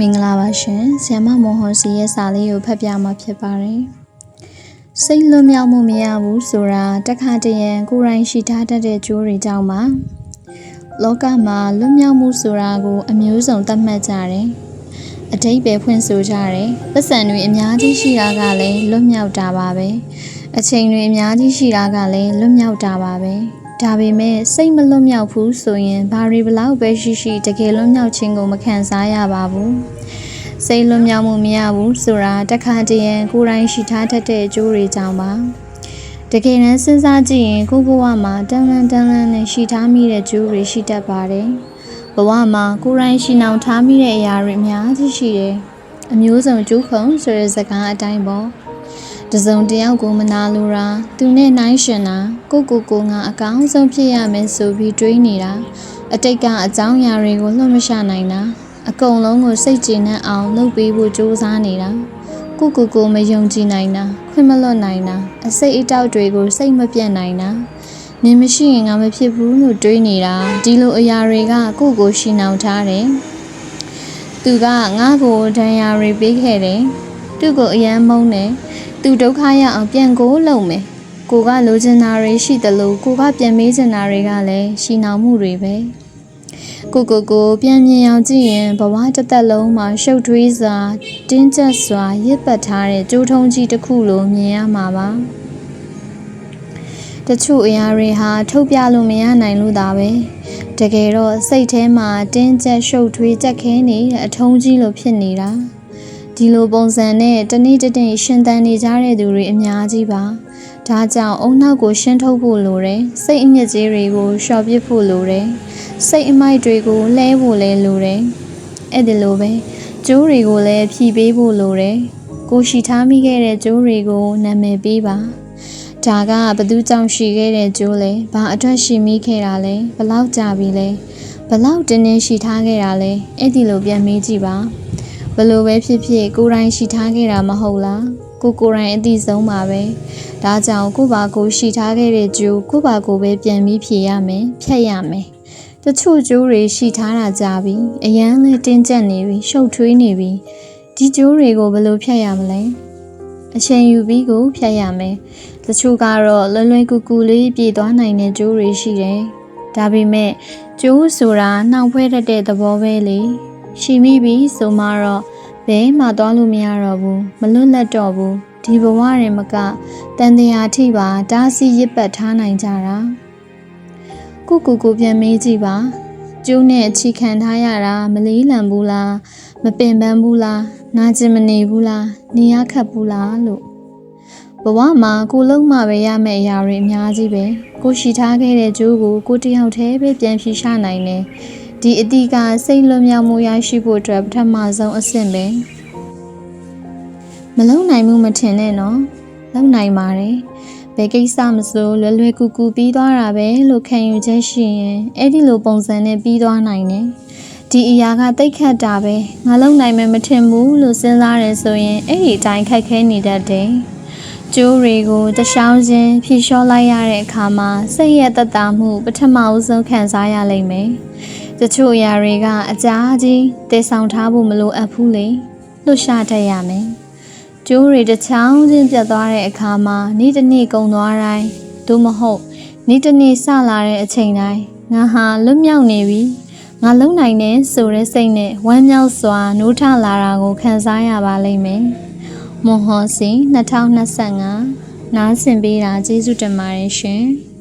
မင်္ဂလာပါရှင်ဆ iam မွန်ဟွန်စီရဲ့စာလေးကိုဖတ်ပြမှာဖြစ်ပါတယ်စိတ်လွတ်မြောက်မှုမရဘူးဆိုတာတခါတရံကိုယ်တိုင်ရှိထားတတ်တဲ့ကြိုးတွေကြောင့်ပါလောကမှာလွတ်မြောက်မှုဆိုတာကို အမျိုးစုံသတ်မှတ်ကြတယ်အတိတ်ပဲဖွင့်ဆိုကြတယ်ပတ်စံတွေအများကြီးရှိတာကလည်းလွတ်မြောက်တာပါပဲအချိန်တွေအများကြီးရှိတာကလည်းလွတ်မြောက်တာပါပဲ ဒါပေမဲ့စိတ်မလွတ်မြောက်ဘူးဆိုရင်ဘာတွေဘလောက်ပဲရှိရှိတကယ်လွတ်မြောက်ခြင်းကိုမခံစားရပါဘူးစိတ်လွတ်မြောက်မှုမရဘူးဆိုတာတခါတည်းရန်ကိုယ်တိုင်ရှိထားတတ်တဲ့အကျိုးတွေကြောင့်ပါတကယ်တမ်းစဉ်းစားကြည့်ရင်ကိုယ့်ဘဝမှာတန်လန်းတန်လန်းနဲ့ရှိထားမိတဲ့ကျိုးတွေရှိတတ်ပါတယ်ဘဝမှာကိုယ်တိုင်ရှိနှောင်ထားမိတဲ့အရာတွေအများကြီးရှိတယ်အမျိုးစုံကျိုးခုံဆိုတဲ့စကားအတိုင်းပေါ့ တစုံတယောက်ကိုမနာလိုတာသူနဲ့နိုင်ရှင်တာကိုကိုကိုငါအကောင်းဆုံးဖြစ်ရမယ်ဆိုပြီးတွေးနေတာအတိတ်ကအကြောင်းအရာတွေကိုလွှတ်မရှနိုင်တာအကုန်လုံးကိုစိတ်ကြည်နှံ့အောင်လုပ်ပေးဖို့ကြိုးစားနေတာကိုကိုကိုမယုံကြည်နိုင်တာခွင့်မလွတ်နိုင်တာအစိတ်အတောက်တွေကိုစိတ်မပြတ်နိုင်တာနင်မရှိရင်ငါမဖြစ်ဘူးလို့တွေးနေတာဒီလိုအရာတွေကကိုကိုရှိနှောင်ထားတယ်သူကငါ့ကိုဒဏ်ရာတွေပေးခဲ့တယ်သူ့ကိုအယမ်းမုန်းတယ် သူဒုက္ခရအောင်ပြန်ကိုလုပ်မယ်ကိုကလိုချင်တာတွေရှိတယ်လို့ကိုကပြန်မေးချင်တာတွေကလည်းရှိနှောင်မှုတွေပဲကိုကိုကိုပြန်မြင်အောင်ကြည့်ရင်ဘဝတစ်သက်လုံးမှာရှုပ်ထွေးစွာတင်းကျပ်စွာရစ်ပတ်ထားတဲ့ကြိုးထုံးကြီးတစ်ခုလိုမြင်ရမှာပါတချို့အရာတွေဟာထုတ်ပြလို့မရနိုင်လို့သာပဲတကယ်တော့စိတ်ထဲမှာတင်းကျပ်ရှုပ်ထွေးကြက်ခဲနေတဲ့အထုံးကြီးလိုဖြစ်နေတာ ဒီလိုပုံစံနဲ့တနေ့တနေ့ရှင်သန်နေကြတဲ့သူတွေအများကြီးပါဒါကြောင့်အုံနောက်ကိုရှင်းထုတ်ဖို့လိုတယ်စိတ်အညစ်အကြေးတွေကိုလျှော်ပစ်ဖို့လိုတယ်စိတ်အမိုက်တွေကိုလှဲဖို့လည်းလိုတယ်အဲ့ဒီလိုပဲကျိုးတွေကိုလည်းဖြီးပေးဖို့လိုတယ်ကိုရှိထားမိခဲ့တဲ့ကျိုးတွေကိုနာမည်ပေးပါဒါကဘသူကြောင့်ရှိခဲ့တဲ့ကျိုးလဲဘာအတွက်ရှိမိခဲ့တာလဲဘလောက်ကြာပြီလဲဘလောက်တင်းတင်းရှိထားခဲ့တာလဲအဲ့ဒီလိုပြန်မေးကြည့်ပါ ဘလို့ပဲဖြစ်ဖြစ်ကိုယ်တိုင်ရှိထားခဲ့တာမဟုတ်လားကိုကိုယ်တိုင်အသိဆုံးပါပဲဒါကြောင့်ကိုပါကိုရှိထားခဲ့တဲ့ကျိုးကိုပါကိုပဲပြန်ပြီးဖြေရမယ်ဖြတ်ရမယ်တချို့ကျိုးတွေရှိထားတာကြပြီအရန်လေးတင်းကျပ်နေပြီရှုပ်ထွေးနေပြီဒီကျိုးတွေကိုဘယ်လိုဖြတ်ရမလဲအချိန်ယူပြီးကိုဖြတ်ရမယ်တချို့ကတော့လွယ်လွယ်ကူကူလေးပြေသွားနိုင်တဲ့ကျိုးတွေရှိတယ်ဒါပေမဲ့ကျိုးဆိုတာနှောင်ဖွဲတတ်တဲ့သဘောပဲလေ ရှိမိပြီဆိုမှတော့ဘဲမှသွားလို့မရတော့ဘူးမလွတ်လပ်တော့ဘူးဒီဘဝရင်မကတန်တရားထိပါတားဆီးရစ်ပတ်ထားနိုင်ကြတာကိုကူကိုပြန်မေးကြည့်ပါကျိုးနဲ့အခြေခံထားရတာမလေးလံဘူးလားမပင်ပန်းဘူးလားနာကျင်မနေဘူးလားနေရခတ်ဘူးလားလို့ဘဝမှာကိုလုံးမှပဲရမယ့်အရာတွေအများကြီးပဲကိုရှိထားခဲ့တဲ့ကျိုးကိုကိုတယောက်တည်းပဲပြန်ဖြေရှာနိုင်တယ် ဒီအတီးကစိတ်လွတ်မြောက်မှုရရှိဖို့အတွက်ပထမဆုံးအဆင့်ပဲမလုံနိုင်မှုမထင်နဲ့နော်လုံနိုင်ပါတယ်ဘယ်ကိစ္စမဆိုလွယ်လွယ်ကူကူပြီးသွားတာပဲလို့ခံယူချက်ရှိရင်အဲ့ဒီလိုပုံစံနဲ့ပြီးသွားနိုင်တယ်ဒီအရာကတိတ်ခတ်တာပဲငါလုံနိုင်မယ်မထင်ဘူးလို့စဉ်းစားရဲဆိုရင်အဲ့ဒီအတိုင်းခက်ခဲနေတတ်တယ် ကျိုးတွေကိုတရှောင်းချင်းဖြေလျှော့လိုက်ရတဲ့အခါမှာစိတ်ရဲ့တတမှုပထမအဆုံးခံစားရလိမ့်မယ်။တချို့အရာတွေကအကြားကြီးတည်ဆောင်ထားဖို့မလိုအပ်ဘူးလေ။လွတ်ရှာတတ်ရမယ်။ကျိုးတွေတစ်ချောင်းချင်းပြတ်သွားတဲ့အခါမှာနေ့တစ်နေ့ကုန်သွားတိုင်းသို့မဟုတ်နေ့တစ်နေ့ဆလာတဲ့အချိန်တိုင်းငါဟာလွတ်မြောက်နေပြီ။ငါလုံနိုင်တယ်ဆိုတဲ့စိတ်နဲ့ဝမ်းမြောက်စွာနိုးထလာတာကိုခံစားရပါလိမ့်မယ်။ မွန်ဟောစီ2025နားဆင်ပေးတာကျေးဇူးတင်ပါတယ်ရှင်။